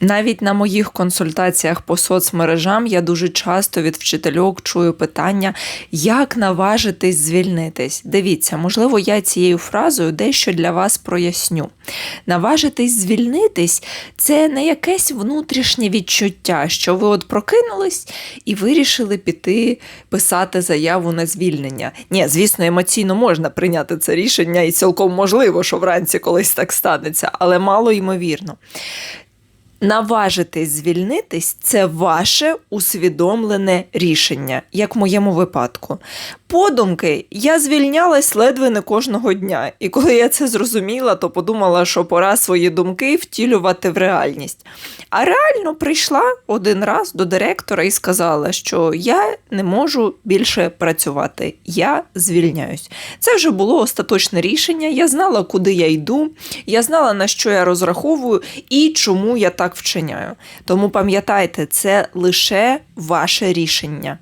Навіть на моїх консультаціях по соцмережам я дуже часто від вчительок чую питання, як наважитись звільнитись. Дивіться, можливо, я цією фразою дещо для вас проясню. Наважитись звільнитись це не якесь внутрішнє відчуття, що ви от прокинулись і вирішили піти писати заяву на звільнення. Ні, звісно, емоційно можна прийняти це рішення, і цілком можливо, що вранці колись так станеться, але мало ймовірно. Наважитись звільнитись це ваше усвідомлене рішення, як в моєму випадку. Подумки я звільнялась ледве не кожного дня, і коли я це зрозуміла, то подумала, що пора свої думки втілювати в реальність. А реально прийшла один раз до директора і сказала, що я не можу більше працювати, я звільняюсь. Це вже було остаточне рішення. Я знала, куди я йду, я знала, на що я розраховую і чому я так вчиняю. Тому пам'ятайте, це лише ваше рішення.